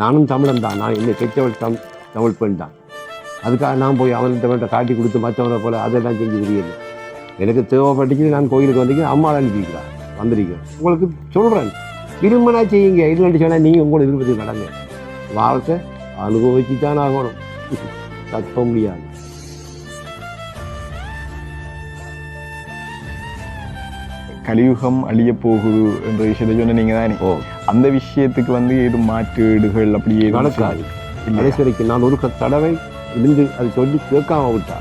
நானும் தமிழன் தான். நான் என்னை பெற்றவள் தம் தமிழ் பெண் தான். அதுக்காக நான் போய் அவன்கிட்ட காட்டி கொடுத்து மற்றவனை போல அதெல்லாம் செஞ்சு தெரியல எனக்கு தேவைப்பட்டுச்சு நான் கோயிலுக்கு வந்திருக்கேன். அம்மா அனுப்பிக்கிறான் வந்திருக்கேன் உங்களுக்கு சொல்கிறேன் விரும்பினா செய்யுங்க. இல்லைன்னு சொன்னால் நீங்கள் உங்களோட விருப்பத்துக்கு நடங்க. வாழ்க்கை அனுபவிச்சு தான் ஆகணும். தப்ப முடியாது. கலியுகம் அழிய போகுது என்ற விஷயத்தை சொன்ன நீங்க தானே ஓ. அந்த விஷயத்துக்கு வந்து ஏதும் மாற்றீடுகள் அப்படி ஏதும் நடக்காது? கடைசிக்கு நான் ஒரு தடவை இருந்து அதை சொல்லி கேட்காம விட்டா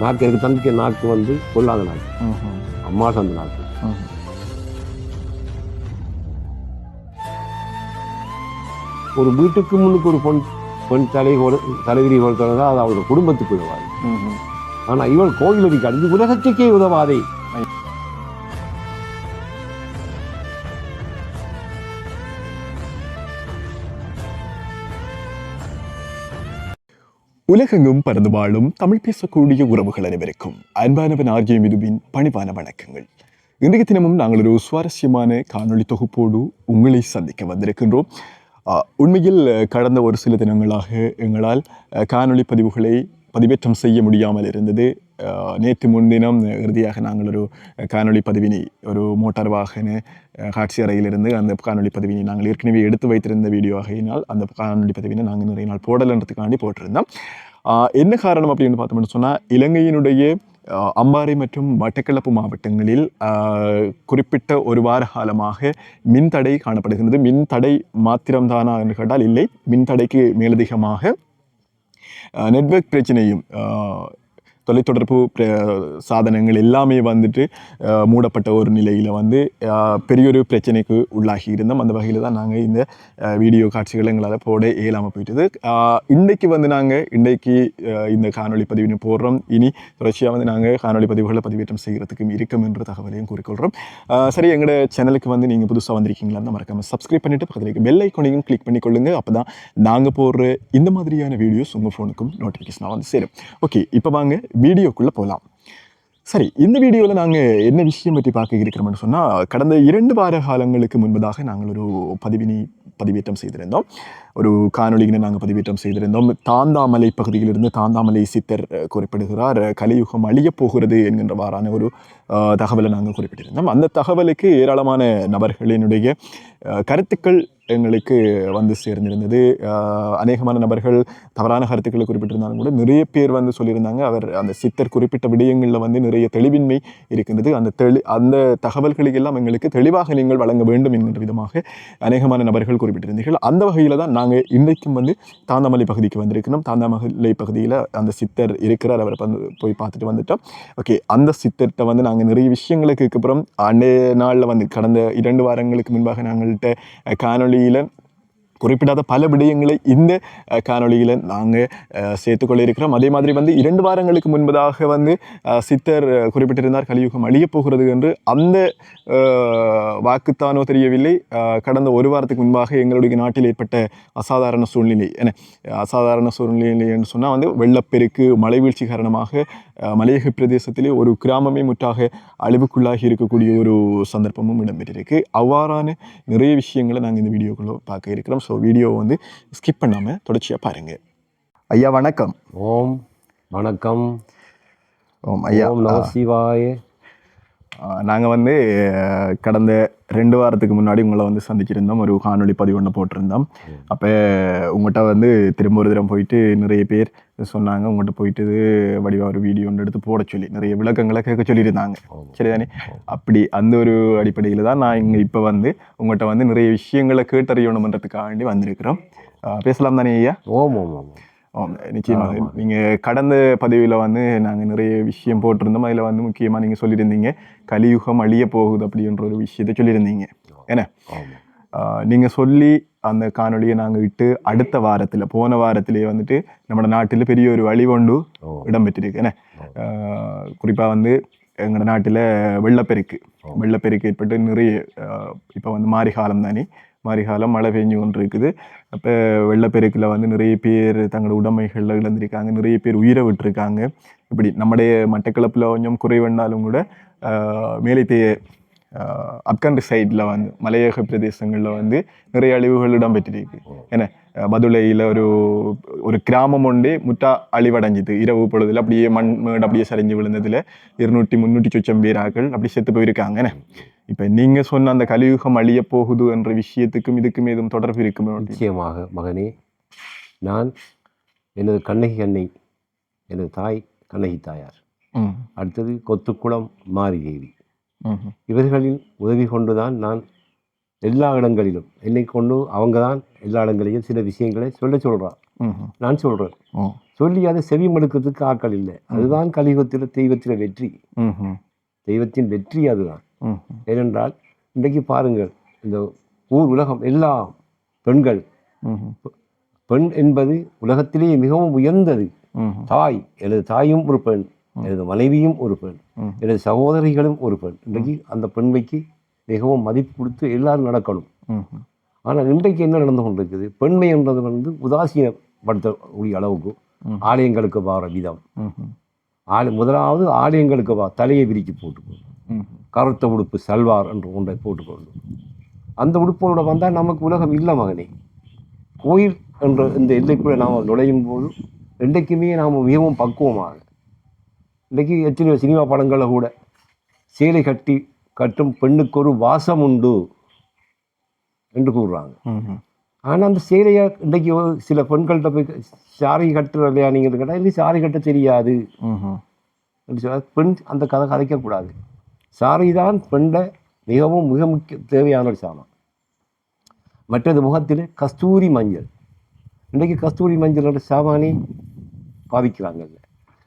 நாக்கு எனக்கு தந்திக்க நாக்கு வந்து கொள்ளாத நாக்கு. அம்மா தந்த நாக்கு. ஒரு வீட்டுக்கு முன்னுக்கு ஒரு பொன் பொன் தலை தலைவிரி கொடுத்தா அது அவளோட குடும்பத்துக்கு உதவாது ம்ஹும். ஆனா இவள் கோயிலுக்கு அடிஞ்சு உலகத்துக்கே உதவாதே உலகெங்கும் பறந்து வாழும் தமிழ் பேசக்கூடிய உறவுகள் அனைவருக்கும் அன்பானவன் ஆர்ஜே மிதுவின் பணிவான வணக்கங்கள். இன்றைய தினமும் நாங்கள் ஒரு சுவாரஸ்யமான காணொளி தொகுப்போடு உங்களை சந்திக்க வந்திருக்கின்றோம். உண்மையில் கடந்த ஒரு சில தினங்களாக எங்களால் காணொளி பதிவுகளை பதிவேற்றம் செய்ய முடியாமல் இருந்தது. நேற்று முன்தினம் இறுதியாக நாங்கள் ஒரு காணொளி பதிவினை ஒரு மோட்டார் வாகன அஹ், காட்சி அறையிலிருந்து அந்த காணொளி பதிவினை நாங்கள் ஏற்கனவே எடுத்து வைத்திருந்த வீடியோ ஆகையினால் அந்த காணொளி பதிவினை நாங்கள் நிறைய நாள் போடலன்றதுக்காண்டி போட்டிருந்தோம் என்ன காரணம் அப்படின்னு பார்த்தோம்னு சொன்னால் இலங்கையினுடைய அம்பாறை மற்றும் மட்டக்களப்பு மாவட்டங்களில் குறிப்பிட்ட ஒரு வார காலமாக மின்தடை காணப்படுகிறது மின்தடை மாத்திரம்தானா என்று கேட்டால் இல்லை மின்தடைக்கு மேலதிகமாக நெட்வொர்க் பிரச்சனையும் தொலைத்தொடர்பு சாதனங்கள் எல்லாமே வந்துட்டு மூடப்பட்ட ஒரு நிலையில் வந்து பெரிய பெரியொரு பிரச்சனைக்கு உள்ளாகி இருந்தோம். அந்த வகையில் தான் நாங்கள் இந்த வீடியோ காட்சிகளை எங்களால் போட இயலாமல் போயிட்டது. இன்றைக்கு வந்து நாங்கள் இன்றைக்கு இந்த காணொலி பதிவினை போடுறோம். இனி தொடர்ச்சியாக வந்து நாங்கள் காணொலி பதிவுகளை பதிவேற்றம் செய்கிறதுக்கும் இருக்கும் என்ற தகவலையும் கூறிக்கொள்கிறோம் சரி எங்களோட சேனலுக்கு வந்து நீங்கள் புதுசாக வந்திருக்கீங்களா மறக்காமல் சப்ஸ்கிரைப் பண்ணிவிட்டு பக்கத்தில் இருக்க பெல் ஐக்கோனையும் கிளிக் பண்ணிக்கொள்ளுங்க. அப்போ தான் நாங்கள் போடுற இந்த மாதிரியான வீடியோஸ் உங்கள் ஃபோனுக்கும் நோட்டிஃபிகேஷனாக வந்து சேரும். ஓகே இப்போ வாங்க வீடியோக்குள்ளே போகலாம் சரி இந்த வீடியோவில் நாங்கள் என்ன விஷயம் பற்றி பார்க்க இருக்கிறோம்னு சொன்னால் கடந்த இரண்டு வார காலங்களுக்கு முன்பதாக நாங்கள் ஒரு பதிவினை பதிவேற்றம் செய்திருந்தோம். ஒரு காணொலிகளை நாங்கள் பதிவேற்றம் செய்திருந்தோம். தாந்தாமலை பகுதியிலிருந்து தாந்தாமலை சித்தர் குறிப்பிடுகிறார். கலியுகம் அழியப் போகிறது என்கின்றவாறான ஒரு தகவலை நாங்கள் குறிப்பிட்டிருந்தோம். அந்த தகவலுக்கு ஏராளமான நபர்களினுடைய கருத்துக்கள் எங்களுக்கு வந்து சேர்ந்திருந்தது. அநேகமான நபர்கள் தவறான கருத்துக்களை குறிப்பிட்டிருந்தாலும் கூட நிறைய பேர் வந்து சொல்லியிருந்தாங்க. அவர் அந்த சித்தர் குறிப்பிட்ட விடயங்களில் வந்து நிறைய தெளிவின்மை இருக்கின்றது. அந்த தெளி அந்த தகவல்களை எல்லாம் எங்களுக்கு தெளிவாக நீங்கள் வழங்க வேண்டும் என்கின்ற விதமாக அநேகமான நபர்கள் குறிப்பிட்டிருந்தீர்கள். அந்த வகையில் தான் நாங்கள் இன்றைக்கும் வந்து தாந்தாமலை பகுதிக்கு வந்திருக்கிறோம். தாந்தாமலை பகுதியில் அந்த சித்தர் இருக்கிறார். அவரை வந்து போய் பார்த்துட்டு வந்துட்டோம். ஓகே அந்த சித்தர்கிட்ட வந்து நாங்கள் நிறைய விஷயங்களுக்கு அப்புறம் அன்றைய நாளில் வந்து கடந்த இரண்டு வாரங்களுக்கு முன்பாக நாங்கள்கிட்ட ശ്രീലൻ குறிப்பிடாத பல விடயங்களை இந்த காணொலியில் நாங்கள் சேர்த்துக்கொள்ள இருக்கிறோம் அதே மாதிரி வந்து இரண்டு வாரங்களுக்கு முன்பதாக வந்து சித்தர் குறிப்பிட்டிருந்தார் கலியுகம் அழியப் போகிறது என்று. அந்த வாக்குத்தானோ தெரியவில்லை. கடந்த ஒரு வாரத்துக்கு முன்பாக எங்களுடைய நாட்டில் ஏற்பட்ட அசாதாரண சூழ்நிலை என அசாதாரண சூழ்நிலை என்று சொன்னால் வந்து வெள்ளப்பெருக்கு மழை வீழ்ச்சி காரணமாக மலையக பிரதேசத்திலே ஒரு கிராமமே முற்றாக அழிவுக்குள்ளாகி இருக்கக்கூடிய ஒரு சந்தர்ப்பமும் இடம்பெற்றிருக்கு. அவ்வாறான நிறைய விஷயங்களை நாங்கள் இந்த வீடியோக்குள்ளே பார்க்க இருக்கிறோம். ஸோ வீடியோ வந்து ஸ்கிப் பண்ணாமல் தொடர்ச்சியாக பாருங்க. ஐயா வணக்கம். ஓம் வணக்கம். ஓம் ஐயா ஓம் நம சிவாய. நாங்கள் வந்து கடந்த ரெண்டு வாரத்துக்கு முன்னாடி உங்களை வந்து சந்திச்சிருந்தோம். ஒரு காணொளி பதிவு ஒன்று போட்டிருந்தோம். அப்போ உங்கள்கிட்ட வந்து திரும்ப ஒரு தரம் போயிட்டு நிறைய பேர் சொன்னாங்க. உங்கள்கிட்ட போயிட்டு வடிவா ஒரு வீடியோ ஒன்று எடுத்து போட சொல்லி நிறைய விளக்கங்களை கேட்க சொல்லியிருந்தாங்க. சரிதானே? அப்படி அந்த ஒரு அடிப்படையில் தான் நான் இங்கே இப்போ வந்து உங்கள்கிட்ட வந்து நிறைய விஷயங்களை கேட்டறியணுமன்றதுக்காண்டி வந்திருக்கிறோம். அஹ், பேசலாம் தானே ஐயா? ஓம் ஓம் ஓம் ஆம், நிச்சயமாக. நீங்கள் கடந்த பதிவில் வந்து நாங்கள் நிறைய விஷயம் போட்டிருந்தோம். அதில் வந்து முக்கியமாக நீங்கள் சொல்லியிருந்தீங்க கலியுகம் அழிய போகுது அப்படின்ற ஒரு விஷயத்தை சொல்லியிருந்தீங்க. ஆமாம் நீங்கள் சொல்லி அந்த காணொளியை நாங்கள் விட்டு அடுத்த வாரத்தில் போன வாரத்திலேயே வந்துட்டு நம்ம நாட்டில் பெரிய ஒரு வழி கொண்டு ஓ. இடம்பெற்றிருக்கு. என்ன? குறிப்பாக வந்து எங்களோட நாட்டில் வெள்ளப்பெருக்கு. வெள்ளப்பெருக்கு ஏற்பட்டு நிறைய இப்போ வந்து காலம் தானே. மாரி காலம் மழை பெஞ்சு கொண்டு இருக்குது அப்போ வெள்ளப்பெருக்கில் வந்து நிறைய பேர் தங்களோட உடைமைகளில் இழந்திருக்காங்க. நிறைய பேர் உயிரை விட்டுருக்காங்க. இப்படி நம்முடைய மட்டக்களப்பில் கொஞ்சம் குறைவண்டாலும் கூட மேலைத்தேய அப்கண்ட்ரி சைடில் வந்து மலையக பிரதேசங்களில் வந்து நிறைய அழிவுகள் இடம்பெற்றிருக்கு. அஹ், பதுளையில ஒரு ஒரு கிராமம் ஒன்றே முற்றா அழிவடைஞ்சிது. இரவு பொழுதுல அப்படியே மண் மேடு அப்படியே சரிஞ்சு விழுந்ததுல இருநூற்றி முந்நூற்றி சொச்சம் பேராக்கள் அப்படி செத்து போயிருக்காங்க. என்ன இப்போ நீங்க சொன்ன அந்த கலியுகம் அழிய போகுது என்ற விஷயத்துக்கும் இதுக்கும் எதுவும் தொடர்பு இருக்குமே? நிச்சயமாக மகனே. நான் எனது கண்ணகி அன்னை எனது தாய் கண்ணகி தாயார். அடுத்தது கொத்துக்குளம் மாரிதேவி. இவர்களின் உதவி கொண்டுதான் நான் எல்லா இடங்களிலும் என்னை கொண்டு அவங்க தான் எல்லா இடங்களிலும் சில விஷயங்களை சொல்ல சொல்கிறான் நான் சொல்கிறேன் ஓ. சொல்லி அதை செவிமடுக்கிறதுக்கு ஆட்கள் இல்லை. அதுதான் கலியுகத்தில் தெய்வத்தில் வெற்றி. தெய்வத்தின் வெற்றி அதுதான். ஏனென்றால் இன்றைக்கு பாருங்கள் இந்த ஊர் உலகம் எல்லா பெண்கள் பெண் என்பது உலகத்திலேயே மிகவும் உயர்ந்தது. தாய் எனது தாயும் ஒரு பெண் எனது மனைவியும் ஒரு பெண். எனது சகோதரிகளும் ஒரு பெண். இன்றைக்கு அந்த பெண்மைக்கு மிகவும் மதிப்பு கொடுத்து எல்லாரும் நடக்கணும். ஆனால் இன்றைக்கு என்ன நடந்து கொண்டிருக்குது? பெண்மை என்றது வந்து உதாசீனப்படுத்தக்கூடிய அளவுக்கு. ஆலயங்களுக்கு போகிற விதம். ஆலய முதலாவது ஆலயங்களுக்கு வா தலையை போட்டுக்கொண்டு ம் கருத்த உடுப்பு சல்வார் என்று ஒன்றை போட்டுக்கொண்டு. அந்த உடுப்போட வந்தால் நமக்கு உலகம் இல்லை மகனே. கோயில் என்ற இந்த எல்லைக்குள்ளே நாம் நுழையும் போது என்றைக்குமே நாம் மிகவும் பக்குவமாக. இன்றைக்கு எத்தனையோ சினிமா படங்களில் கூட சேலை கட்டி கட்டும் பெண்ணுக்கு ஒரு வாசம் உண்டு என்று கூறுறாங்க. ஆனால் அந்த சேலையை இன்றைக்கு சில பெண்கள்கிட்ட போய் சாரி கட்டுற இல்லையா நீங்கள் கேட்டால் இல்லை சாரி கட்ட தெரியாது. என்று சொன்னால் பெண் அந்த கதை கதைக்கக்கூடாது. சாரி தான் பெண்ணை மிகவும் மிக முக்கிய தேவையான ஒரு சாமான். மற்றது முகத்தில் கஸ்தூரி மஞ்சள். இன்றைக்கு கஸ்தூரி மஞ்சளோட சாமானே பாவிக்கிறாங்கல்ல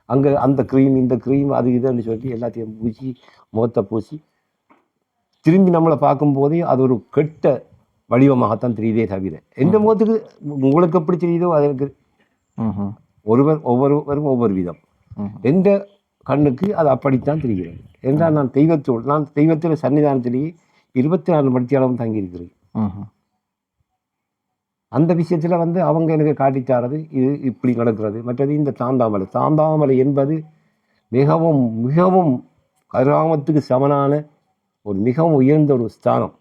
அங்கே. அந்த க்ரீம் இந்த க்ரீம் அது இதுன்னு சொல்லி எல்லாத்தையும் பூசி முகத்தை பூசி திரும்பி நம்மளை பார்க்கும்போதே அது ஒரு கெட்ட வடிவமாகத்தான் தெரியுதே தவிர. எந்த முகத்துக்கு உங்களுக்கு எப்படி தெரியுதோ அதற்கு ம் ஒருவர் ஒவ்வொருவரும் ஒவ்வொரு விதம். எந்த கண்ணுக்கு அது அப்படித்தான் தெரிகிறது. என்றால் நான் தெய்வத்தோடு நான் தெய்வத்தில் சன்னிதானத்திலேயே இருபத்தி நாலு மணித்தியாலும் தங்கியிருக்கிறேன் அந்த விஷயத்தில் வந்து அவங்க எனக்கு காட்டித்தாரது இது இப்படி நடக்கிறது. மற்றது இந்த தாந்தாமலை. தாந்தாமலை என்பது மிகவும் மிகவும் கராமத்துக்கு சமனான ஒரு மிகவும் உயர்ந்த ஒரு ஸ்தானம்.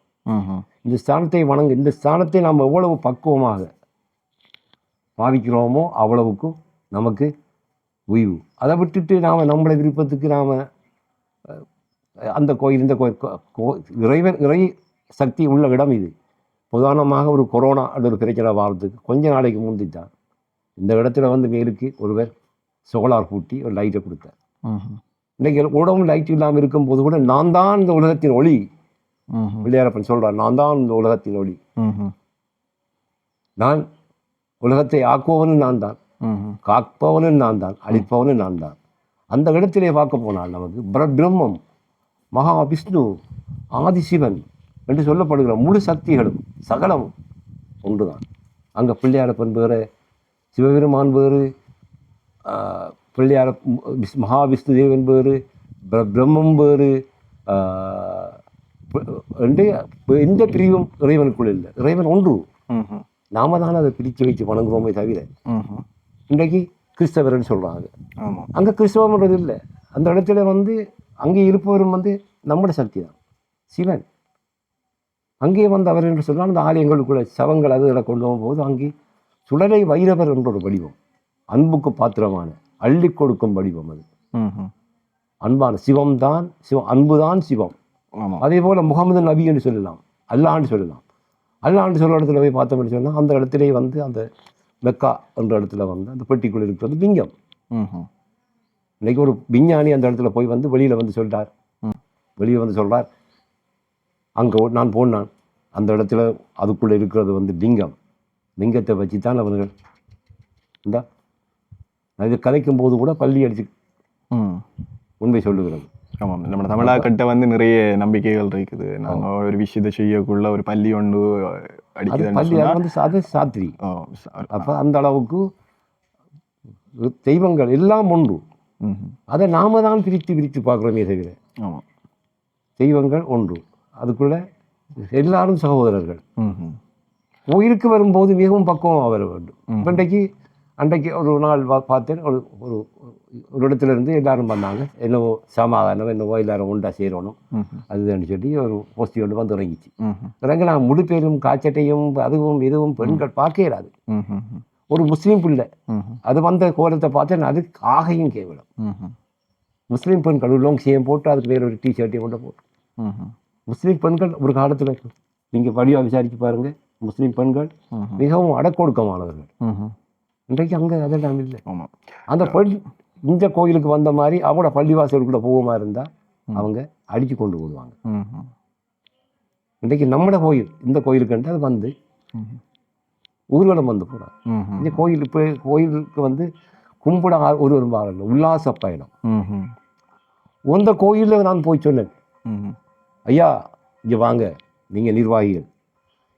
இந்த ஸ்தானத்தை வணங்க இந்த ஸ்தானத்தை நாம் எவ்வளவு பக்குவமாக பாவிக்கிறோமோ அவ்வளவுக்கு நமக்கு உய்வு அதை விட்டுட்டு நாம் நம்மளை விருப்பத்துக்கு நாம் அந்த கோயில் இந்த கோயில் கோ- இறைவன் இறை சக்தி உள்ள இடம் இது. உதாரணமாக ஒரு கொரோனா அப்படி ஒரு பிரச்சனை வாரத்துக்கு கொஞ்ச நாளைக்கு முந்தித்தான். இந்த இடத்துல வந்து மேலுக்கு ஒருவர் சோலார் பூட்டி ஒரு லைட்டை கொடுத்தார். இன்றைக்கி உடம்பு லைட் இல்லாமல் இருக்கும்போது கூட நான் தான் இந்த உலகத்தின் ஒளி. பிள்ளையாரப்பன் சொல்றார் நான் தான் இந்த உலகத்தின் ஒளி. நான் உலகத்தை ஆக்குபவனும் நான் தான். காப்பவனும் நான் தான் அழிப்பவனும் நான் தான் அந்த இடத்திலே பார்க்க போனால் நமக்கு பிர- பிரம்மம் மகா விஷ்ணு ஆதிசிவன் என்று சொல்லப்படுகிற முழு சக்திகளும் சகலமும் ஒன்றுதான். அங்கே பிள்ளையாரப்பன் வேறு சிவபெருமான் வேறு பிள்ளையார விஸ்- மகா விஷ்ணு தேவன் வேறு பிர- பிரம்மம் வேறு என்று எந்த பிரிவும் இறைவனுக்குள் இல்லை. இறைவன் ஒன்று. நாம தான் அதை பிரித்து வைத்து வணங்குறோமே தவிர இன்றைக்கு கிறிஸ்தவர்னு சொல்கிறாங்க ஆமாம் அங்கே கிறிஸ்தவம்ன்றது இல்லை. அந்த இடத்துல வந்து அங்கே இருப்பவரும் வந்து நம்முடைய சக்தி தான் சிவன் அங்கே வந்து அவர் என்று சொன்னால் அந்த ஆலயங்களுக்குள்ள சவங்கள் அதுகளை கொண்டு போகும்போது அங்கே சுடலை வைரவர் என்ற ஒரு வடிவம். அன்புக்கு பாத்திரமான அள்ளி கொடுக்கும் வடிவம் அது. அன்பான சிவம் தான் சிவம் அன்பு தான் சிவம். ஆமாம் அதே போல் முகமது நபி என்று சொல்லலாம். அல்லான்னு சொல்லலாம். அல்லான்னு சொல்ல இடத்துல போய் பார்த்தோம்னு சொன்னால் அந்த இடத்திலே வந்து அந்த மெக்கா என்ற இடத்துல வந்து அந்த பெட்டிக்குள் இருக்கிறது லிங்கம் ம் இன்னைக்கு ஒரு விஞ்ஞானி அந்த இடத்துல போய் வந்து வெளியில் வந்து சொல்றார். ம். வெளியே வந்து சொல்றார். அங்கே நான் போனான். அந்த இடத்துல அதுக்குள்ளே இருக்கிறது வந்து லிங்கம் லிங்கத்தை வச்சு தான் அவர்கள் இந்த இது கதைக்கும் போது கூட பள்ளி அடிச்சு ம். உண்மை சொல்லுகிறது. ஆமாம் நம்ம தமிழாக்கிட்ட வந்து நிறைய நம்பிக்கைகள் இருக்குது. நாங்க ஒரு விஷயத்தை செய்யக்குள்ள ஒரு பள்ளி ஒன்று பள்ளி அது வந்து அது சாத்திரி. அப்போ அந்த அளவுக்கு தெய்வங்கள் எல்லாம் ஒன்று. அதை நாம தான் பிரித்து பிரித்து பார்க்குறோமே தவிர ஆமாம் தெய்வங்கள் ஒன்று. அதுக்குள்ள எல்லாரும் சகோதரர்கள். கோயிலுக்கு வரும்போது மிகவும் பக்குவமாக வர வேண்டும். இன்றைக்கு அன்றைக்கு ஒரு நாள் பார்த்தேன் ஒரு ஒரு ஒரு இடத்துல இருந்து எல்லாரும் வந்தாங்க என்னவோ சமாதானம் என்னவோ எல்லாரும் உண்டா சேரணும். அதுன்னு சொல்லி ஒரு போஸ்டி ஒன்று வந்து இறங்கிச்சு. இறங்க நான் முடுப்பேரும் காய்ச்சட்டையும் அதுவும் இதுவும் பெண்கள் பார்க்க இயலாது. ஒரு முஸ்லீம் பிள்ளை. அது வந்த கோலத்தை பார்த்தேன் அது ஆகையும் கேவலம். முஸ்லீம் பெண்கள் லாங் சேம் போட்டு அதுக்கு வேற ஒரு டிஷர்ட்டையும் கொண்டு போட்டு. முஸ்லீம் பெண்கள் ஒரு காலத்தில் நீங்கள் படியாக விசாரிச்சு பாருங்க முஸ்லீம் பெண்கள். மிகவும் அடக்கொடுக்கமானவர்கள். இன்றைக்கு அங்கே அதெல்லாம் இல்லை ஆமா அந்த பள்ளி இந்த கோயிலுக்கு வந்த மாதிரி அவங்களோட பள்ளிவாசலுக்குள்ள போகுமா இருந்தால் அவங்க அடித்து கொண்டு போடுவாங்க. இன்றைக்கு நம்மட கோயில் இந்த கோயிலுக்கு அது வந்து. ஊர்வலம் வந்து போகிறாங்க. இந்த கோயில் இப்போ கோயிலுக்கு வந்து கும்பிட ஆ- ஒருவரும் பாருங்க உல்லாச பயணம். அந்த கோயிலில் நான் போய் சொன்னேன். ஐயா இங்கே வாங்க நீங்கள் நிர்வாகிகள்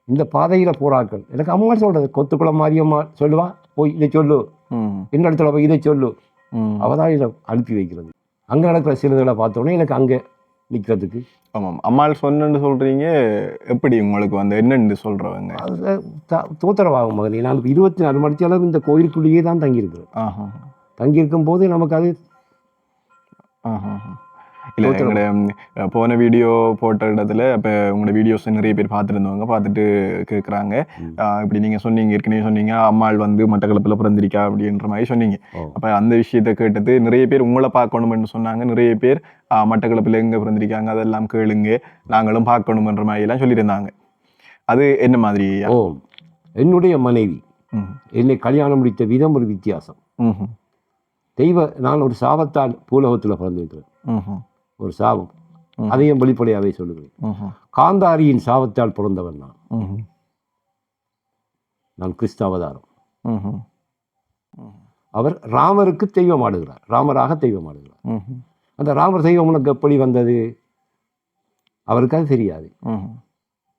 இந்த பாதையில் போறாக்கள் எனக்கு அம்மா சொல்கிறது கொத்துக்குளம் மாரியம்மா சொல்லுவா போய் இதை சொல்லு. என்ன இடத்துல போய் இதை சொல்லு. அவள் தான் இதை அனுப்பி வைக்கிறது. அங்கே நடக்கிற சிறுகளை பார்த்தோன்னே எனக்கு அங்கே நிற்கிறதுக்கு ஆமாம். அம்மாள் சொன்னேன்னு சொல்றீங்க எப்படி உங்களுக்கு வந்து என்னன்னு சொல்றவங்க? அது தோத்திரவாகும் மகனே. நான் இருபத்தி நாலு மணிக்கு அளவு இந்த கோயிலுக்குள்ளேயே தான் தங்கியிருக்கிறேன். ஆஹா. தங்கியிருக்கும் போது நமக்கு அது ஆஹா. இல்ல எங்களோட போன வீடியோ போட்ட இடத்துல இப்போ உங்களோட வீடியோஸ் நிறைய பேர் பார்த்துருந்தவங்க பார்த்துட்டு கேட்குறாங்க. இப்படி நீங்க சொன்னீங்க ஏற்கனவே சொன்னீங்க அம்மாள் வந்து மட்டக்களப்பில் பிறந்திருக்கா அப்படின்ற மாதிரி சொன்னீங்க. அப்போ அந்த விஷயத்தை கேட்டது நிறைய பேர் உங்களை பார்க்கணும்னு சொன்னாங்க. நிறைய பேர் மட்டக்களப்பில் எங்கே பிறந்திருக்காங்க அதெல்லாம் கேளுங்க நாங்களும் பார்க்கணுமன்ற மாதிரி எல்லாம் சொல்லியிருந்தாங்க. அது என்ன மாதிரி ஓ என்னுடைய மனைவி என்னை கல்யாணம் முடித்த விதம் ஒரு வித்தியாசம். தெய்வ நான் ஒரு சாபத்தால் பூலகத்தில் பிறந்திருக்கிறேன். ஒரு சாபம். அதையும் வெளிப்படையாகவே சொல்லுகிறேன். காந்தாரியின் சாபத்தால் பிறந்தவன் நான். நான் கிறிஸ்து அவதாரம் ம்ஹும். அவர் ராமருக்கு தெய்வம் ஆடுகிறார். ராமராக தெய்வம் ஆடுகிறார். அந்த ராமர் தெய்வம் உனக்கு எப்படி வந்தது? அவருக்கு அது தெரியாது.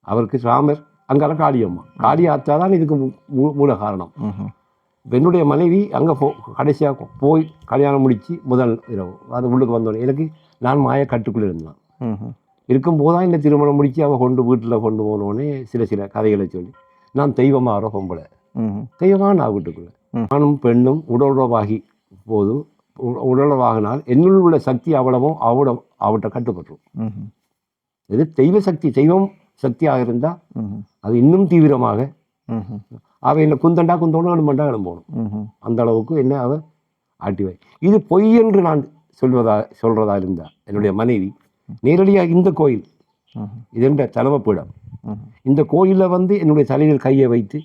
அவருக்கு ராமர் அங்கால காளியம்மா காளி ஆத்தா தான் இதுக்கு மூல காரணம். என்னுடைய மனைவி அங்கே போ கடைசியாக போய் கல்யாணம் முடித்து முதல் இரவு. அது உள்ளுக்கு வந்தோடனே எனக்கு நான் மாய கட்டுக்குள்ளே இருந்தான். இருக்கும்போது தான் இந்த திருமணம் முடித்து அவள் கொண்டு வீட்டில் கொண்டு போனோடனே சில சில கதைகளை சொல்லி நான் தெய்வமாக பொம்பளை. தெய்வமாக நான் வீட்டுக்குள்ளே. ஆணும் பெண்ணும் உடலுறவாகி போது உடலுறவாகினால் என்னுள் உள்ள சக்தி அவ்வளவும் அவட அவட்ட கட்டுப்பட்டுரும். இது தெய்வ சக்தி தெய்வம் சக்தியாக இருந்தால். அது இன்னும் தீவிரமாக. அவள் என்ன குந்தண்டா குந்தோணும் எழுமண்டா எழும்போணும். அந்த அளவுக்கு என்ன அவ ஆட்டி வை இது பொய் என்று நான் சொல்வதா சொல்றதா இருந்தா என்னுடைய மனைவி நேரடியாக இந்த கோயில். இது என்ற தலைமைப்பீடம். இந்த கோயிலில் வந்து என்னுடைய தலையில் கையை வைத்து.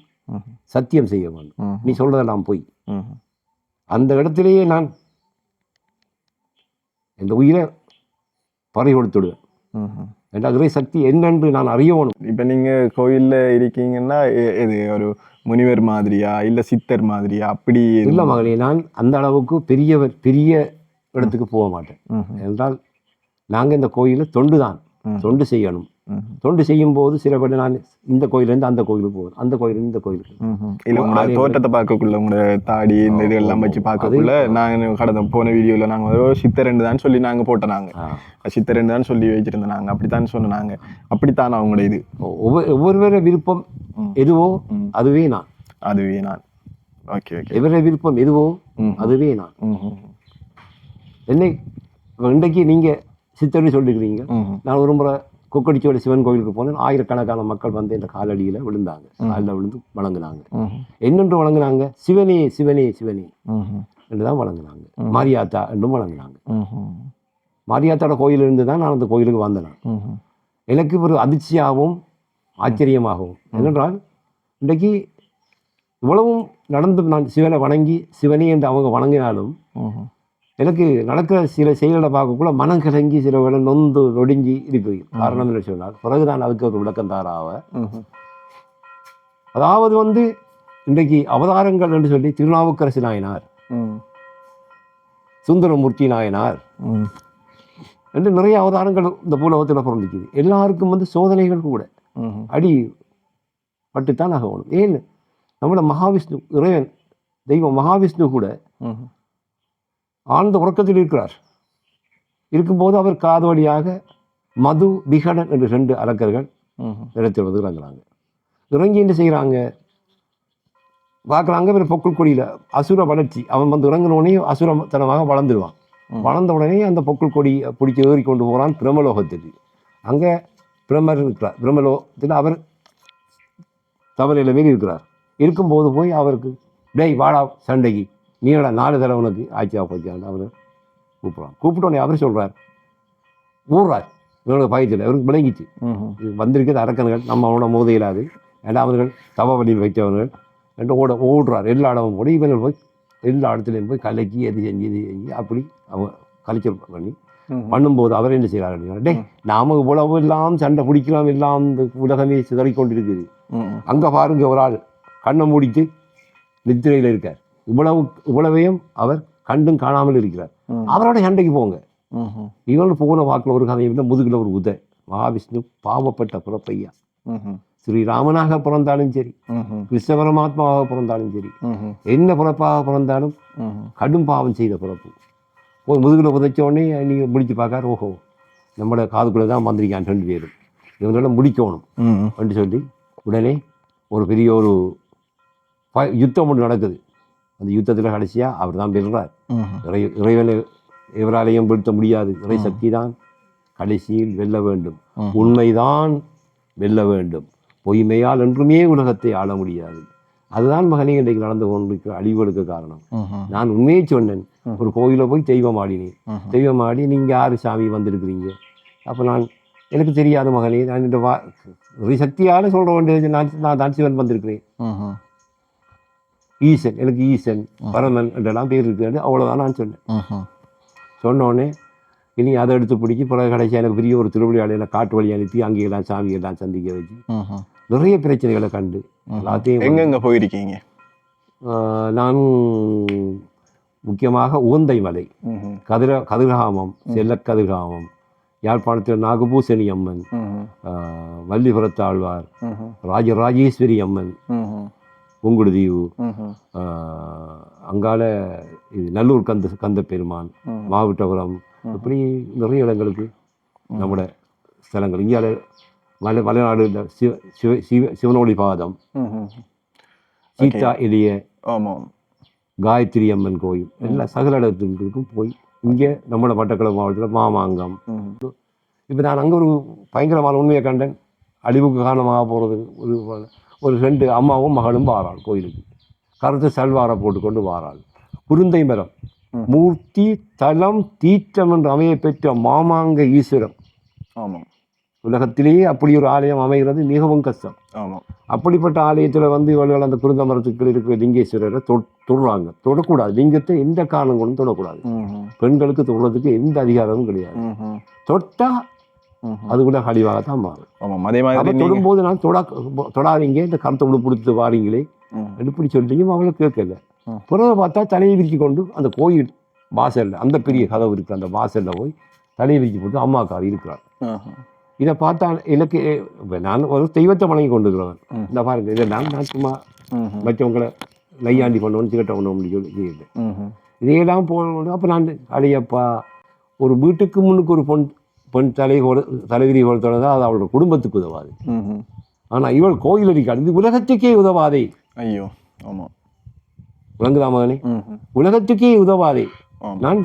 சத்தியம் செய்ய வேண்டும். நீ சொல்றதெல்லாம் பொய். அந்த இடத்திலேயே நான் இந்த உயிரை பறி கொடுத்துடுவேன். என்ற இறை சக்தி என்னென்று நான் அறியணும் இப்ப நீங்க கோயில்ல இருக்கீங்கன்னா எது ஒரு முனிவர் மாதிரியா இல்ல சித்தர் மாதிரியா அப்படி? இல்லை மகளே நான் அந்த அளவுக்கு பெரியவர் பெரிய இடத்துக்கு போக மாட்டேன். என்றால் நாங்கள் இந்த கோயிலில் தொண்டு தான். தொண்டு செய்யணும். தொண்டு செய்யும் போது சில பேர் நான் இந்த கோயிலேருந்து அந்த கோயிலுக்கு போவேன் அந்த கோயிலேருந்து இந்த கோயிலுக்கு. இல்ல உங்களோட தோட்டத்தை பார்க்கக்குள்ள உங்களோட தாடி இந்த இதெல்லாம் வச்சு பார்க்கக்குள்ள நாங்க கடந்த போன வீடியோல நாங்க ஒரு சித்தரண்டு தான் சொல்லி நாங்க போட்டோம் நாங்க ஆ. சித்தரண்டு தான் சொல்லி வச்சிருந்தோம் நாங்க அப்படித்தான் சொன்னாங்க அப்படித்தான் அவங்களோட இது ஒவ்வொரு ஒவ்வொருவர விருப்பம். எதுவோ. அதுவே நான் அதுவே நான் ஓகே ஓகே எவர விருப்பம் எதுவோ. அதுவே நான். என்னை இன்றைக்கு நீங்க சித்தர்னு சொல்லிக்கிறீங்க ம்ஹும். நான் ஒரு முறை கொக்கடிச்சோட சிவன் கோயிலுக்கு போனேன். ஆயிரக்கணக்கான மக்கள் வந்து இந்த காலடியில விழுந்தாங்க. காலில் விழுந்து வணங்குனாங்க. ம்ஹும். என்னென்று வணங்குனாங்க? சிவனே சிவனே சிவனே. என்று தான் வணங்குனாங்க. மாரியாத்தா என்றும் வணங்குனாங்க. ம்ஹும். மாரியாத்தாவோட கோயிலிருந்து தான் நான் அந்த கோயிலுக்கு வந்தேன். எனக்கு ஒரு அதிர்ச்சியாகவும் ஆச்சரியமாகவும். என்னென்றால் இன்றைக்கு இவ்வளவும் நடந்து நான் சிவனை வணங்கி சிவனே என்று அவங்க வணங்கினாலும். எனக்கு நடக்கிற சில செயல்களை பார்க்கக்குள்ள மனம் கலங்கி சில வேலை நொந்து நொடிஞ்சி இருக்குது காரணம் என்ன சொன்னால் பிறகு நான் அதுக்கு ஒரு விளக்கம் தாராவ. அதாவது வந்து இன்றைக்கு அவதாரங்கள் என்று சொல்லி திருநாவுக்கரசு நாயனார். சுந்தரமூர்த்தி நாயனார் ம். என்று நிறைய அவதாரங்கள் இந்த பூலோகத்தில் பிறந்துக்குது எல்லாருக்கும் வந்து சோதனைகள் கூட. அடி பட்டுத்தான் ஆகணும் ஏன் நம்மளோட மகாவிஷ்ணு இறைவன் தெய்வம் மகாவிஷ்ணு கூட. ஆழ்ந்த உறக்கத்தில் இருக்கிறார். இருக்கும்போது அவர் காது வழியாக மது விகடன் என்று ரெண்டு அரக்கர்கள் ம்ஹும். நிலத்தில் வந்து இறங்குறாங்க. இறங்கி என்ன செய்கிறாங்க பார்க்குறாங்க இவர் பொக்குள் கொடியில் அசுர வளர்ச்சி. அவன் வந்து இறங்கினோடனே அசுரத்தனமாக வளர்ந்துருவான். ம். வளர்ந்த உடனே அந்த பொக்குள் கொடி பிடிச்சி ஏறி கொண்டு போகிறான் பிரம்மலோகத்துக்கு அங்கே பிரம்மர் இருக்கிறார். பிரம்மலோகத்தில் அவர் தவறையில் மீறி இருக்கிறார். இருக்கும்போது போய் அவருக்கு டேய் வாடா சண்டைக்கு. நீடா நாலு தடவை உனக்கு ஆட்சியாக போச்சான் அவர் கூப்பிட்றான் கூப்பிட்டோடனே அவர் சொல்கிறார் ஊர்றார் இவனோட பயத்தில் இவருக்கு விளங்கிச்சு. வந்திருக்கிறது அரக்கன்கள் நம்ம அவனோட மோத இயலாது ஏன்னா அவர்கள் தவ வழியில் வைத்தவர்கள். என்று ஓட ஓடுறார். எல்லா இடமும் போய் இவர்கள் போய் எல்லா இடத்துலையும் போய் கலக்கி எது செஞ்சு இது செஞ்சு அப்படி அவன் கலைச்சல் பண்ணி. பண்ணும்போது அவர் என்ன செய்கிறார் டே நாம இவ்வளவு எல்லாம் சண்டை பிடிக்கிறோம் எல்லாம் இந்த உலகமே சிதறிக் கொண்டிருக்குது ம்ஹும். அங்கே பாருங்க ஒரு ஆள் கண்ணை மூடிட்டு நித்திரையில் இருக்கார். இவ்வளவு இவ்வளவையும் அவர் கண்டும் காணாமல் இருக்கிறார். அவரோட சண்டைக்கு போங்க. இவன் போன வாக்கில் ஒரு கதையில் முதுகில் ஒரு உத மகாவிஷ்ணு பாவப்பட்ட பிறப்பையா. ஸ்ரீராமனாக பிறந்தாலும் சரி. கிருஷ்ண பரமாத்மாவாக பிறந்தாலும் சரி. என்ன பிறப்பாக பிறந்தாலும். கடும் பாவம் செய்த பிறப்பு போய் முதுகில் புதைச்ச உடனே நீங்கள் முடிச்சு பார்க்கார் ஓஹோ நம்மளோட காதுக்குள்ளே தான் வந்திருக்கான் ரெண்டு பேரும் இவங்களோட முடிக்கணும். அப்படின்னு சொல்லி உடனே ஒரு பெரிய ஒரு யுத்தம் ஒன்று நடக்குது அந்த யுத்தத்தில் கடைசியாக அவர் தான் வெல்றார். இறை இறைவனை எவராலையும் வீழ்த்த முடியாது. இறை சக்தி தான் கடைசியில் வெல்ல வேண்டும். உண்மைதான் வெல்ல வேண்டும். பொய்மையால் என்றுமே உலகத்தை ஆள முடியாது. அதுதான் மகனே இன்றைக்கு நடந்து கொண்டிருக்கிற அழிவுகளுக்கு காரணம். நான் உண்மையை சொன்னேன். ஒரு கோயிலில் போய் தெய்வம் ஆடினேன். தெய்வம் ஆடி நீங்கள் யார் சாமி வந்திருக்கிறீங்க? அப்போ நான் எனக்கு தெரியாத மகனே நான் இந்த வா சக்தியால் சொல்ல வேண்டியது நான் நான் தான் சிவன் வந்திருக்கிறேன். ஈசன் எனக்கு ஈசன் பரமன் என்றெல்லாம் பேர் இருக்கிறது அவ்வளோதான் நான் சொன்னேன். சொன்னோடனே இனி அதை எடுத்து பிடிச்சி பிறகு கடைசியாக எனக்கு பெரிய ஒரு திருவிழாவில் காட்டு வழி அனுப்பி அங்கேயெல்லாம் சாமியெல்லாம் சந்திக்க வச்சு. நிறைய பிரச்சனைகளை கண்டு எல்லாத்தையும் எங்கெங்க போயிருக்கீங்க நான் முக்கியமாக உகந்தை மலை. கதிர கதிர்காமம் செல்லக்கதிர்காமம் யாழ்ப்பாணத்தில் நாகபூசணி அம்மன் வள்ளிபுரத்தாழ்வார். ராஜராஜேஸ்வரி அம்மன். புங்குடுதீவு அங்கால இது நல்லூர் கந்த கந்த பெருமான். மாவட்டபுரம் இப்படி நிறைய இடங்களுக்கு நம்முடைய ஸ்தலங்கள். இந்தியாவில் மலை மலைநாடு சிவ சிவ சிவ சிவனோடி பாதம். சீதா எளிய ஆமாம் காயத்ரி அம்மன் கோயில். எல்லா சகல இடத்துக்கும் போய் இங்கே நம்மளோட மட்டக்களப்பு மாவட்டத்தில் மாமாங்கம். இப்போ நான் அங்கே ஒரு பயங்கரமான உண்மையை கண்டேன். அழிவுக்கு காரணமாக போகிறது. ஒரு ஒரு ரெண்டு அம்மாவும் மகளும் வாராள் கோயிலுக்கு. கருத்து சல்வாரை போட்டுக்கொண்டு வாராள். குருந்தை மரம். மூர்த்தி தலம் தீற்றம் என்று அமைய பெற்ற மாமாங்க ஈஸ்வரம். ஆமாம் உலகத்திலேயே அப்படி ஒரு ஆலயம் அமைகிறது மிகவும் கஷ்டம். ஆமாம் அப்படிப்பட்ட ஆலயத்தில் வந்து இவர்கள் அந்த குருந்த மரத்துக்கு இருக்கிற லிங்கேஸ்வரரை தொ தொடுறாங்க. தொடக்கூடாது. லிங்கத்தை எந்த காரணம் கொண்டும் தொடக்கூடாது. பெண்களுக்கு தொடுறதுக்கு எந்த அதிகாரமும் கிடையாது. ம்ஹும். தொட்டா ம்ஹும். அது கூட கழிவாகத்தான் மாறும் ஆமாம் அதே மாதிரி தொடும்போது நான் தொட தொடாதீங்க இந்த கருத்தை உடுப்பிடித்து வாரீங்களே ம். இப்படி சொல்லியும் அவளை கேட்கல. பிறகு பார்த்தா தலையை விரிச்சு கொண்டு அந்த கோயில் வாசல்ல அந்த பெரிய கதவு இருக்கு அந்த வாசல்ல போய் தலையை விரிச்சு போட்டு அம்மாக்கார் இருக்கிறார். இதை பார்த்தா எனக்கு நான் ஒரு தெய்வத்தை வணங்கி கொண்டுக்கிறவன் ம். இந்த பாருங்க இதெல்லாம் நான் சும்மா ம்ஹும். மற்றவங்களை நையாண்டி கொண்டு சிகட்ட கொண்டு அப்படி சொல்லி ம்ஹும். இதையெல்லாம் போகணும் அப்போ நான் அடையப்பா ஒரு வீட்டுக்கு முன்னுக்கு ஒரு பொன் பெண் தலை கொடு தலைவிரி கொடுத்தோன்னா அது அவளோட குடும்பத்துக்கு உதவாது. ஆனால் இவள் கோயில் அடிக்காது இது உலகத்துக்கே உதவாதே. ஐயோ ஆமாம் விளங்குதா மகனே. உலகத்துக்கே உதவாதே. நான்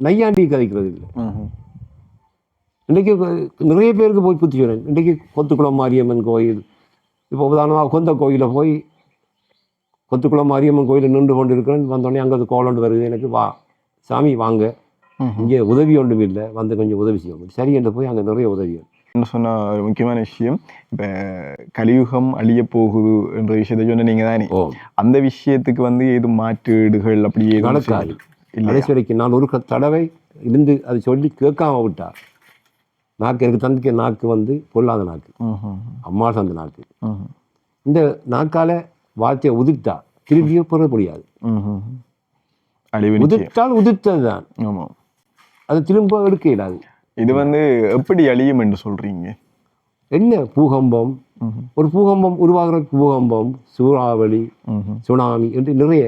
நையாண்டி கதைக்கிறது இல்லை. இன்றைக்கு நிறைய பேருக்கு போய் புத்தி சொன்னேன் இன்றைக்கு கொத்துக்குளம் மாரியம்மன் கோயில் இப்போ உதாரணமாக கொந்த கோயிலில் போய் கொத்துக்குளம் மாரியம்மன் கோயிலில் நின்று கொண்டு இருக்கிறேன் வந்தோடனே அங்கே கோலண்டு வருது. எனக்கு வா சாமி வாங்க. இங்கே உதவி ஒன்றும் இல்லை வந்து கொஞ்சம் உதவி செய்யும் சரி என்று போய் அங்கே நிறைய உதவி என்ன சொன்ன ஒரு முக்கியமான விஷயம் இப்போ கலியுகம் அழிய போகுது என்ற விஷயத்தை சொன்ன நீங்க தானே. அந்த விஷயத்துக்கு வந்து ஏதும் மாற்றீடுகள் அப்படி ஏதும் நடக்காது. கடைசி நான் ஒரு தடவை இருந்து அதை சொல்லி கேட்காம விட்டார் நாக்கு எனக்கு தந்திக்க நாக்கு வந்து பொல்லாத நாக்கு. அம்மா தந்த நாக்கு. இந்த நாக்கால வார்த்தையை உதிர்த்தா திரும்பியும் பெற முடியாது. உதிர்த்தால் உதிர்த்தது தான் அது திரும்ப எடுக்க இயலாது இது வந்து எப்படி அழியும் என்று சொல்றீங்க என்ன பூகம்பம். ஒரு பூகம்பம் உருவாகிற பூகம்பம் சூறாவளி. சுனாமி என்று நிறைய.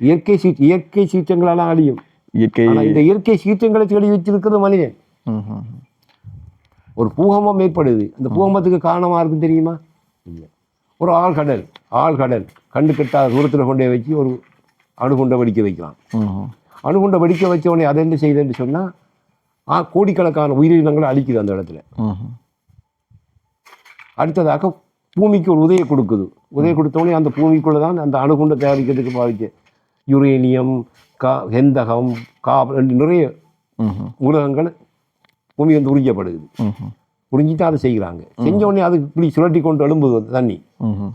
இயற்கை சீ இயற்கை சீற்றங்களால் அழியும் இயற்கை இந்த இயற்கை சீற்றங்களை தேடி வச்சிருக்கிறது மனிதன். ஒரு பூகம்பம் ஏற்படுது அந்த பூகம்பத்துக்கு காரணமாக இருக்கும் தெரியுமா இல்லை ஒரு ஆழ்கடல் ஆழ்கடல் கண்டு கெட்டாத தூரத்தில் கொண்டே வச்சு ஒரு அணுகுண்டை வெடிக்க வைக்கலாம். அணுகுண்டை வெடிக்க வச்ச உடனே அதை என்ன செய்யுதுன்னு சொன்னால் ஆ கோடிக்கணக்கான உயிரினங்களை அழிக்குது அந்த இடத்துல. அடுத்ததாக பூமிக்கு ஒரு உதவி கொடுக்குது உதவி கொடுத்த உடனே அந்த பூமிக்குள்ளே தான் அந்த அணுகுண்டை தயாரிக்கிறதுக்கு பாதிக்க யுரேனியம் கா கந்தகம் கா நிறைய ம்ஹும். மூலகங்கள் பூமி வந்து உறிஞ்சப்படுது. உறிஞ்சிட்டு அதை செய்கிறாங்க செஞ்ச உடனே அது இப்படி சுழட்டி கொண்டு எழும்புது தண்ணி.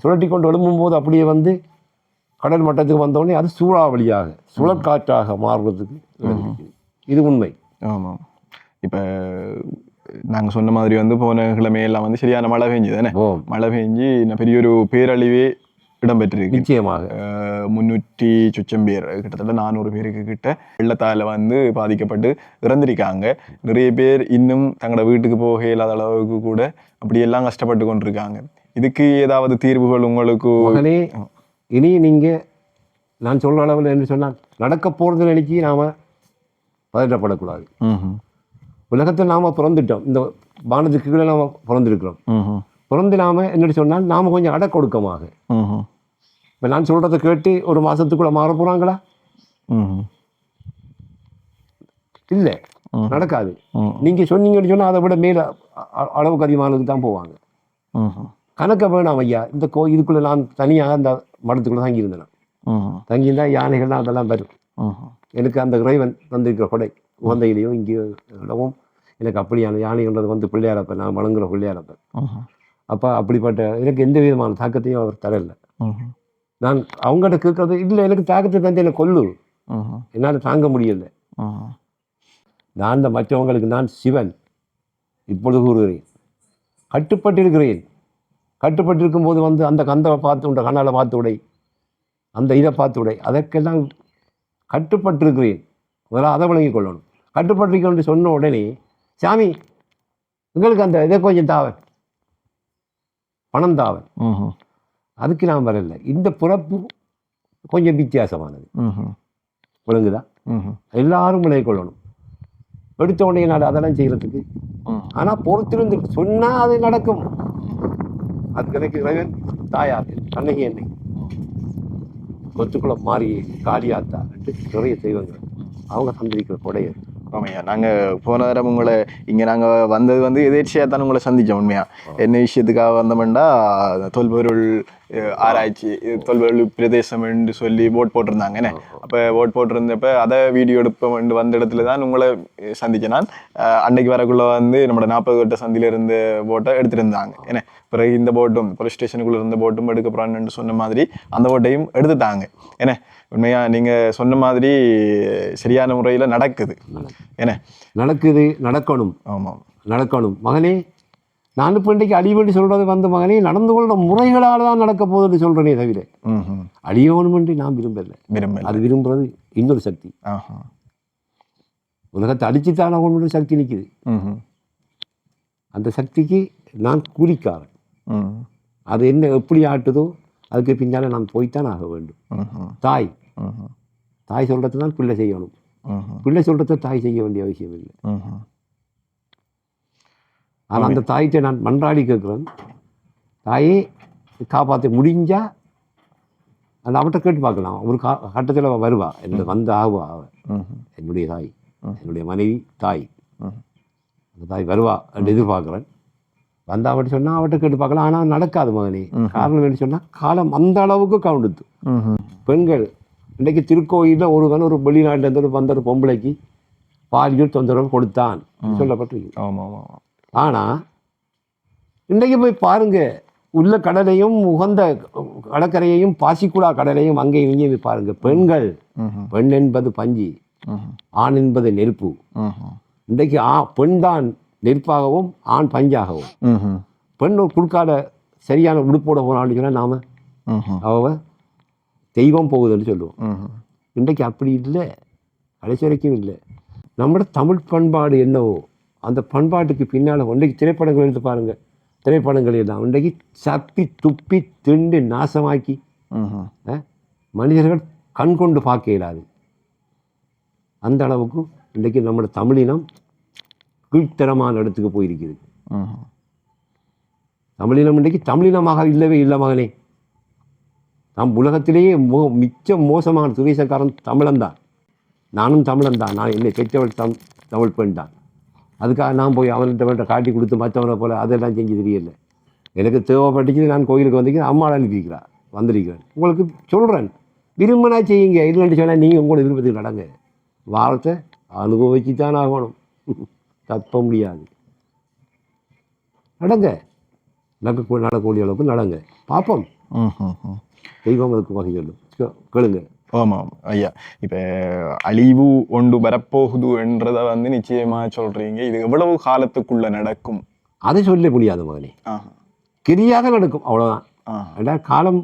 சுழட்டி கொண்டு எழும்பும் போது அப்படியே வந்து கடல் மட்டத்துக்கு வந்த உடனே அது சூறாவளியாக சுழற்காற்றாக மாறுறதுக்கு. இது உண்மை. ஆமாம் இப்போ நாங்கள் சொன்ன மாதிரி வந்து போன கிழமையெல்லாம் வந்து சரியான மழை பெஞ்சுது தானே மழை பெஞ்சு இன்னும் பெரிய ஒரு பேரழிவே இடம்பெற்றிருக்கு. நிச்சயமாக. முன்னூற்றி சுச்சம் பேர் கிட்டத்தட்ட நானூறு பேருக்கு கிட்ட வெள்ளத்தால் வந்து பாதிக்கப்பட்டு இறந்திருக்காங்க. நிறைய பேர் இன்னும் தங்களோட வீட்டுக்கு போக இயலாத அளவுக்கு கூட அப்படியெல்லாம் கஷ்டப்பட்டு கொண்டிருக்காங்க. இதுக்கு ஏதாவது தீர்வுகள் உங்களுக்கு? இனி நீங்கள் நான் சொல்கிற அளவில் என்ன சொன்னால் நடக்க போகிறது நினைச்சி நாம் பதட்டப்படக்கூடாது ம்ஹும். உலகத்தில் நாம் பிறந்துட்டோம் இந்த வானத்துக்கு கீழே நாம் பிறந்திருக்கிறோம். பிறந்து நாம் என்ன சொன்னால் நாம் கொஞ்சம் அடக்கொடுக்கமாக. இப்போ நான் சொல்கிறத கேட்டு ஒரு மாதத்துக்குள்ளே மாற போகிறாங்களா. இல்லை. நடக்காது. நீங்கள் சொன்னீங்கன்னு சொன்னால் அதை விட மேலே அளவுக்கு அதிகமானதுக்கு தான் போவாங்க. கணக்க வேணாம் ஐயா இந்த கோ இதுக்குள்ளே நான் தனியாக அந்த மடத்துக்குள்ளே தங்கியிருந்தேன். தங்கியிருந்தா யானைகள்லாம் அதெல்லாம் வரும். எனக்கு அந்த இறைவன் தந்திருக்கிற கொடை இங்கேயோ இடமும் எனக்கு அப்படியான யானைகள்ன்றது வந்து பிள்ளையாரப்ப நான் வணங்குற பிள்ளையாரப்ப. அப்போ அப்படிப்பட்ட எனக்கு எந்த விதமான தாக்கத்தையும் அவர் தரல. நான் அவங்ககிட்ட கேட்கறது இல்லை எனக்கு தாக்கத்தை தந்து என்னை கொல்லு. என்னால் தாங்க முடியல. நான் இந்த மற்றவங்களுக்கு நான் சிவன் இப்பொழுது கூறுகிறேன் கட்டுப்பட்டிருக்கிறேன் கட்டுப்பட்டிருக்கும் போது வந்து அந்த கந்தவை பார்த்து உண்ட கண்ணால் பார்த்து உடை அந்த இதை பார்த்து உடை. அதற்கெல்லாம் கட்டுப்பட்டிருக்கிறேன். முதல்ல அதை விளங்கிக் கொள்ளணும். கட்டுப்பட்டிருக்கேன் சொன்ன உடனே சாமி எங்களுக்கு அந்த இதை கொஞ்சம் தாவன் பணம் தாவன். அதுக்கு நான் வரல. இந்த பிறப்பு கொஞ்சம் வித்தியாசமானது. விளங்குதா. எல்லாரும் விளங்கிக் கொள்ளணும். எடுத்த உடனே நான் அதெல்லாம் செய்கிறதுக்கு ம்ஹும். பொறுத்திருந்து சொன்னால் அது நடக்கும். அதுக்கு எனக்கு இறைவன் தாயார் கண்ணகி என்னை. கொத்துக்குளம் மாறி காளியாத்தா நிறைய தெய்வங்கள் அவங்க தந்திருக்கிற கொடையை ஆமாய்யா நாங்கள் போன தடவை உங்களை இங்கே நாங்கள் வந்தது வந்து எதேர்ச்சியாக தான் உங்களை சந்தித்தோம் உண்மையா? என்ன விஷயத்துக்காக வந்தோம்னா தொல்பொருள் ஆராய்ச்சி தொல்பொருள் பிரதேசம் என்று சொல்லி போட் போட்டிருந்தாங்கண்ணே அப்போ போட் போட்டிருந்தப்ப அதை வீடியோ எடுப்போம் வந்த இடத்துல தான் உங்களை சந்திச்சேன் நான். அன்னைக்கு வரக்குள்ள வந்து நம்மளோட நாற்பது வட்ட சந்தியில் இருந்த போட்டை எடுத்திருந்தாங்க என்ன? பிறகு இந்த போட்டும் போலீஸ் ஸ்டேஷனுக்குள்ள இருந்த போட்டும் எடுக்க போகிறான்னு சொன்ன மாதிரி அந்த போட்டையும் எடுத்துட்டாங்க என்ன? உண்மையா நீங்கள் சொன்ன மாதிரி சரியான முறையில் நடக்குது என்ன நடக்குது நடக்கணும் ஆமாம் நடக்கணும் மகனே நான் இப்போ இன்றைக்கு அழிவுன்னு சொல்கிறது வந்து மகனே நடந்து கொள்கிற முறைகளால் தான் நடக்க போகுதுன்னு சொல்கிறேனே தவிர. அழியணுமென்று நான் விரும்பல விரும்பல அது விரும்புறது இன்னொரு சக்தி. உலகத்தை அடிச்சுத்தான் அவனோட சக்தி நிற்குது. அந்த சக்திக்கு நான் கூலிக்காரன் ம். அது என்ன எப்படி ஆட்டுதோ அதுக்கு பின்னால் நான் போய்த்தான் ஆக வேண்டும். தாய். தாய் சொல்கிறது தான் பிள்ளை செய்யணும். பிள்ளை சொல்கிறத தாய் செய்ய வேண்டிய அவசியம் இல்லை. ஆனால் அந்த தாய்கிட்ட நான் மன்றாடி கேட்குறேன். தாயே காப்பாற்ற முடிஞ்சா அந்த அவட்ட கேட்டு பார்க்கலாம். ஒரு கா கட்டத்தில் வருவா. என்னோட வந்து ஆகுவா அவ. என்னுடைய தாய். என்னுடைய மனைவி தாய். அந்த தாய் வருவா என்று எதிர்பார்க்குறேன். வந்து அவட்ட சொன்னால் அவட்ட கேட்டு பார்க்கலாம். ஆனால் நடக்காது மகனே. காரணம் என்ன சொன்னால் காலம் அந்த அளவுக்கு கவுண்டுத்து. பெண்கள் இன்றைக்கு திருக்கோயிலில் ஒருவன் ஒரு வெளிநாட்டிலேருந்து வந்த ஒரு பொம்பளைக்கு பாலியல் தொந்தரவு கொடுத்தான் சொல்லப்பட்டிருக்கு ஆமா ஆமா ஆமா. ஆனால் இன்றைக்கு போய் பாருங்க உள்ள கடலையும் உகந்த கடற்கரையையும் பாசிக்குழா கடலையும் அங்கேயும் இங்கேயும் போய் பாருங்க பெண்கள். பெண் என்பது பஞ்சு. ஆண் என்பது நெருப்பு. இன்றைக்கு ஆ பெண் தான் நெருப்பாகவும் ஆண் பஞ்சாகவும். பெண் ஒரு குறுக்கால சரியான உடுப்போட போனான்னு சொன்னால் நாம். அவ தெய்வம் போகுதுன்னு சொல்லுவோம். இன்றைக்கு அப்படி இல்லை. கடைசி வரைக்கும் இல்லை. நம்மளோட தமிழ் பண்பாடு என்னவோ அந்த பண்பாட்டுக்கு பின்னால் இன்றைக்கு திரைப்படங்கள் எடுத்து பாருங்கள் திரைப்படங்கள் எல்லாம் இன்றைக்கு சப்பி துப்பி திண்டு நாசமாக்கி மனிதர்கள் கண் கொண்டு பார்க்க இயலாது. அந்த அளவுக்கு இன்றைக்கு நம்மளோட தமிழினம் கீழ்த்தரமான இடத்துக்கு போயிருக்குது. ம்ஹும். தமிழினம் இன்றைக்கு தமிழினமாக இல்லவே இல்லை மகனே. நம் உலகத்திலேயே மோ மிச்ச மோசமான சுவேசக்காரன் தமிழன் தான். நானும் தமிழன் தான். நான் என்னை பெற்றவள் தம் தமிழ் பெண் தான். அதுக்காக நான் போய் அவன்கிட்ட அவன்கிட்ட காட்டி கொடுத்து மற்றவனை போல அதெல்லாம் செஞ்சு தெரியல. எனக்கு தேவைப்பட்டுச்சு நான் கோயிலுக்கு வந்திருக்கேன். அம்மாவை அனுப்பிக்கிறா வந்திருக்கிறேன். உங்களுக்கு சொல்கிறேன் விரும்பினா செய்யுங்க. இல்லைன்னு சொன்னால் நீங்கள் உங்களோட விருப்பத்துக்கு நடங்க. வாரத்தை அனுபவிச்சு தான் ஆகணும். தப்ப முடியாது. நடங்க. நடக்க நடக்கக்கூடிய அளவுக்கு நடங்க. பார்ப்போம். ம், ம், ம். தெய்வம் அதுக்கு வகை சொல்லும். கேளுங்க. ஆமாம் ஐயா இப்போ அழிவு ஒன்று வரப்போகுது என்றதை வந்து நிச்சயமா சொல்றீங்க. இது எவ்வளவு காலத்துக்குள்ள நடக்கும்? அதை சொல்ல முடியாது மகனே. கிரியாக நடக்கும். அவ்வளோதான். ஏன்னா காலம்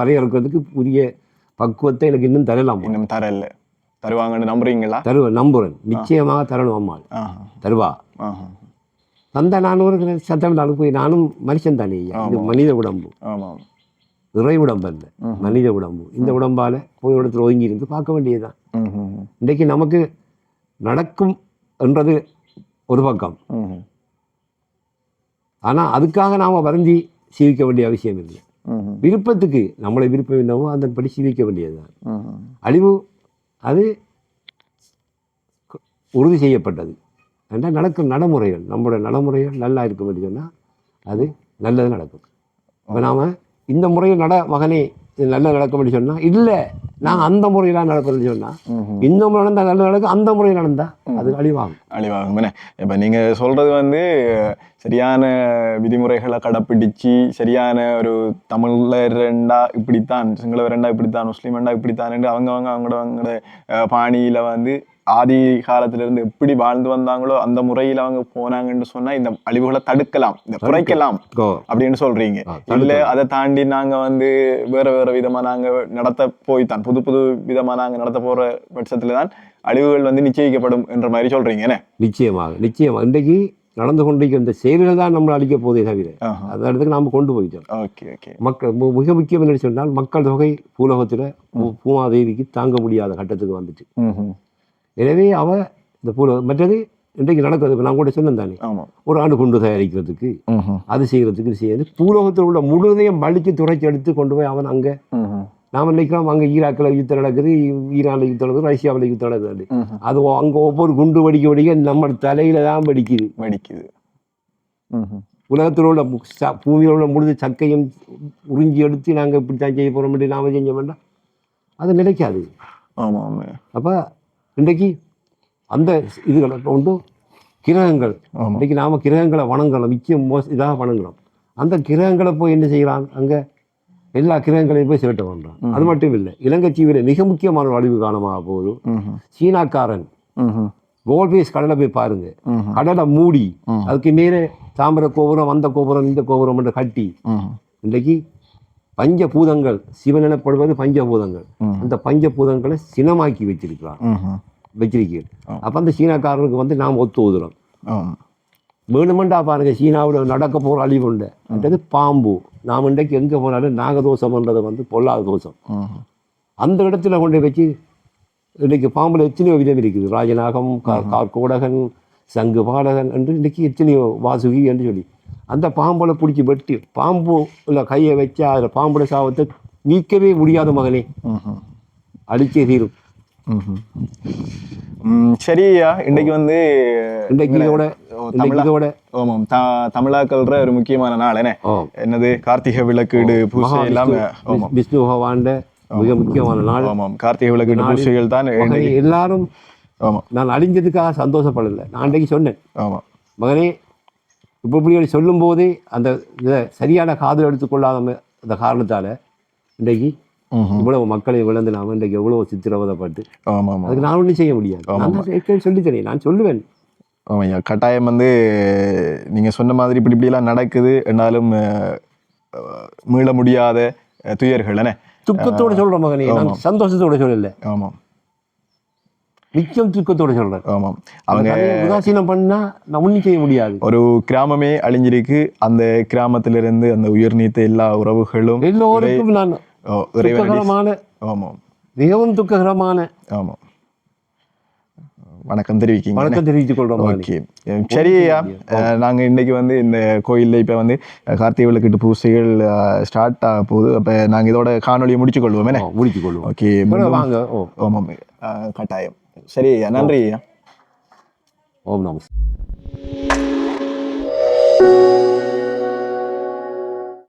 வரையறுக்கிறதுக்கு உரிய பக்குவத்தை எனக்கு இன்னும் தரலாம் இன்னும் தரல. தருவாங்கன்னு நம்புறீங்களா? தருவேன் நம்புறேன். நிச்சயமாக தரணும் அம்மாள். தருவா. தந்த நான் ஒரு சத்தம் நாளுக்கு போய் நானும் மனுஷன் தானே மனித உடம்பு. ஆமாம் இறை உடம்பு அல்ல. மனித உடம்பு இந்த உடம்பால போய் இடத்துல ஒதுங்கி இருந்து பார்க்க வேண்டியதுதான். இன்றைக்கு நமக்கு நடக்கும் என்றது ஒரு பக்கம். ஆனால் அதுக்காக நாம் வருந்தி சீவிக்க வேண்டிய அவசியம் இல்லை. விருப்பத்துக்கு நம்மளை விருப்பம் என்னவோ அதன்படி சீவிக்க வேண்டியதுதான். அழிவு அது உறுதி செய்யப்பட்டது என்றால் நடக்கும் நடைமுறைகள் நம்முடைய நடைமுறைகள் நல்லா இருக்கும் என்று சொன்னால் அது நல்லது நடக்கும் இப்போ நாம் இந்த முறையில் நட மகனே இது நல்லது நடக்கும் என்று சொன்னால் இல்லை நான் அந்த முறையில் நடப்பதுன்னு சொன்னால். இந்த முறை நடந்தால் நல்லது நடக்கும் அந்த முறையில் நடந்தால் அது அழிவாகும். அழிவாகும் இப்போ நீங்கள் சொல்கிறது வந்து சரியான விதிமுறைகளை கடைப்பிடிச்சு சரியான ஒரு தமிழர் ரெண்டா இப்படித்தான் சிங்கள ரெண்டா இப்படித்தான் முஸ்லீம் ரெண்டா இப்படித்தான் என்று அவங்கவங்க அவங்களோட அவங்களோட பாணியில வந்து ஆதி காலத்துல இருந்து எப்படி வாழ்ந்து வந்தாங்களோ அந்த முறையில் அவங்க போனாங்கன்னு சொன்னா இந்த அழிவுகளை தடுக்கலாம் இந்த குறைக்கலாம் அப்படின்னு சொல்றீங்க இல்ல. அதை தாண்டி நாங்க வந்து வேற வேற விதமா நாங்க நடத்த போய்தான் புது புது விதமா நாங்க நடத்த போற பட்சத்துல தான் அழிவுகள் வந்து நிச்சயிக்கப்படும் என்ற மாதிரி சொல்றீங்க என்ன நிச்சயமாக நிச்சயமாக இன்றைக்கு நடந்து கொண்டிருக்கிற இந்த செயல்கள் தான் நம்மளை அழிக்க போதே தவிர அந்த இடத்துக்கு நாம் கொண்டு போயிட்டோம் ஓகே ஓகே மக்கள் மிக முக்கியம் என்று சொன்னால் மக்கள் தொகை பூலோகத்தில் பூமாதேவிக்கு தாங்க முடியாத கட்டத்துக்கு வந்துச்சு எனவே அவ இந்த பூலோ மற்றது இன்றைக்கு நடக்கிறது இப்ப நான் கூட சொன்னேன் தானே. ஒரு ஆண்டு குண்டு தயாரிக்கிறதுக்கு அது செய்கிறதுக்கு இது செய்யறது பூலோகத்தில் உள்ள முழுதையும் வலிச்சு துறைச்சி எடுத்து கொண்டு போய் அவன் அங்கே நாம் நினைக்கிறோம் அங்கே ஈராக்கில் யுத்தம் நடக்குது ஈரானில் யுத்தம் நடக்குது ரஷ்யாவில் யுத்தம் நடக்குது. அது அங்கே ஒவ்வொரு குண்டு வெடிக்க வெடிக்க நம்ம தலையில தான் வெடிக்குது. வெடிக்குது. உலகத்தில் உள்ள பூமியில் உள்ள முழுது சக்கையும் உறிஞ்சி எடுத்து நாங்கள் இப்படி தான் செய்ய போகிறோம் நாம செஞ்ச வேண்டாம். அது நிலைக்காது ஆமா ஆமா அப்போ இன்றைக்கு அந்த இதுகளை கொண்டு கிரகங்கள் இன்றைக்கு நாம் கிரகங்களை வணங்குறோம் முக்கியம் மோச இதாக வணங்குறோம் அந்த கிரகங்களை போய் என்ன செய்யலாம் அங்கே எல்லா கிரகங்களையும் போய் சேட்டை பண்ணுறான் அது மட்டும் இல்லை இலங்கை தீவில் மிக முக்கியமான ஒரு அழிவு காரணமாக போகுது. சீனாக்காரன். கோல்பேஸ் கடலை போய் பாருங்க. கடலை மூடி. அதுக்கு மேலே தாமிர கோபுரம் அந்த கோபுரம் இந்த கோபுரம் என்று கட்டி. இன்றைக்கு பஞ்சபூதங்கள் சிவன் எனப்படுவது பஞ்சபூதங்கள். அந்த பஞ்சபூதங்களை சினமாக்கி வச்சிருக்கிறான் ம்ஹும். வச்சிருக்கீங்க ஆ. அப்போ அந்த சீனாக்காரனுக்கு வந்து நாம் ஒத்து ஊதுறோம் வேணுமெண்டா பாருங்க சீனாவில் நடக்க போகிற அழிவு உண்டு. பாம்பு. நாம் இன்றைக்கு எங்கே போனாலும் நாகதோஷம்ன்றது வந்து பொல்லாத தோஷம். அந்த இடத்துல கொண்டு வச்சு இன்றைக்கு பாம்பில் எத்தனையோ விதம் இருக்குது. ராஜநாகம் கார்கோடகன் சங்கு பாடகன் என்று இன்றைக்கு எத்தனையோ வாசுகி என்று சொல்லி. அந்த பாம்புல பிடிச்சி வெட்டி பாம்பு உள்ள கையை வச்சா அதில் பாம்புட சாபத்தை நீக்கவே முடியாத மகனே. அழிச்சே தீரும். சரியா இன்னைக்கு வந்து இன்றைக்கு இதோட ஓ, இன்றைக்கு தமிழா இதோட. ஆமாம் தமிழாக்கள்ற ஒரு முக்கியமான நாள் என்ன? என்னது? கார்த்திகை விளக்கீடு பூசை எல்லாம் விஷ்ணு- பகவான்ட மிக முக்கியமான நாள் ஆமாம் கார்த்திகை விளக்கீடு பூசைகள் தான் இன்னைக்கு- எல்லாரும் ஆமாம் நான் அழிஞ்சதுக்காக சந்தோஷப்படலை. நான் அன்றைக்கு சொன்னேன். ஆமாம் மகனே இப்போ இப்படி சொல்லும்போதே அந்த இதை சரியான காதல் எடுத்துக்கொள்ளாத அந்த காரணத்தால் இன்றைக்கு. இவ்வளவு மக்களை விளந்து நாம் இன்றைக்கு எவ்வளவு சித்திரவதைப்பட்டு ஆமாம். ஆமாம் அதுக்கு நான் ஒன்றும் செய்ய முடியாது. நான் ஏற்கனவே சொல்லித்தரேன் நான் சொல்லுவேன். ஆமாய்யா கட்டாயம் வந்து நீங்க சொன்ன மாதிரி இப்படி இப்படிலாம் நடக்குது என்னாலும் மீள முடியாத துயர்கள் என்ன துக்கத்தோட சொல்கிறேன் மகனே நான் சந்தோஷத்தோட சொல்லல. ஆமாம். நிச்சயம் துக்கத்தோட சொல்கிறேன் ஆமாம் அவங்க உதாசீனம் பண்ணா நான் ஒன்றும் செய்ய முடியாது. ஒரு கிராமமே அழிஞ்சிருக்கு. அந்த கிராமத்திலிருந்து அந்த உயிர் நீத்த எல்லா உறவுகளும் எல்லோருக்கும் நான் துக்ககரமான ஆமாம் மிகவும் துக்ககரமான ஆமாம் வணக்கம் தெரிவிக்கீங்க வணக்கம் தெரிவித்துக் கொள்றோம். ஓகே. சரி ஐயா அஹ், நாங்க இன்னைக்கு வந்து இந்த கோயில்ல இப்ப வந்து கார்த்திகை விளக்கிட்டு பூசைகள் ஸ்டார்ட் ஆக போகுது. அப்ப நாங்க இதோட காணொலியை முடிச்சு கொள்வோம் ஓ, முடித்துக் கொள்வோம். ஓகே. வாங்க ஓ. ஆமாம். கட்டாயம். சரி ஐயா நன்றி ஐயா. ஓம் நமஸ்தே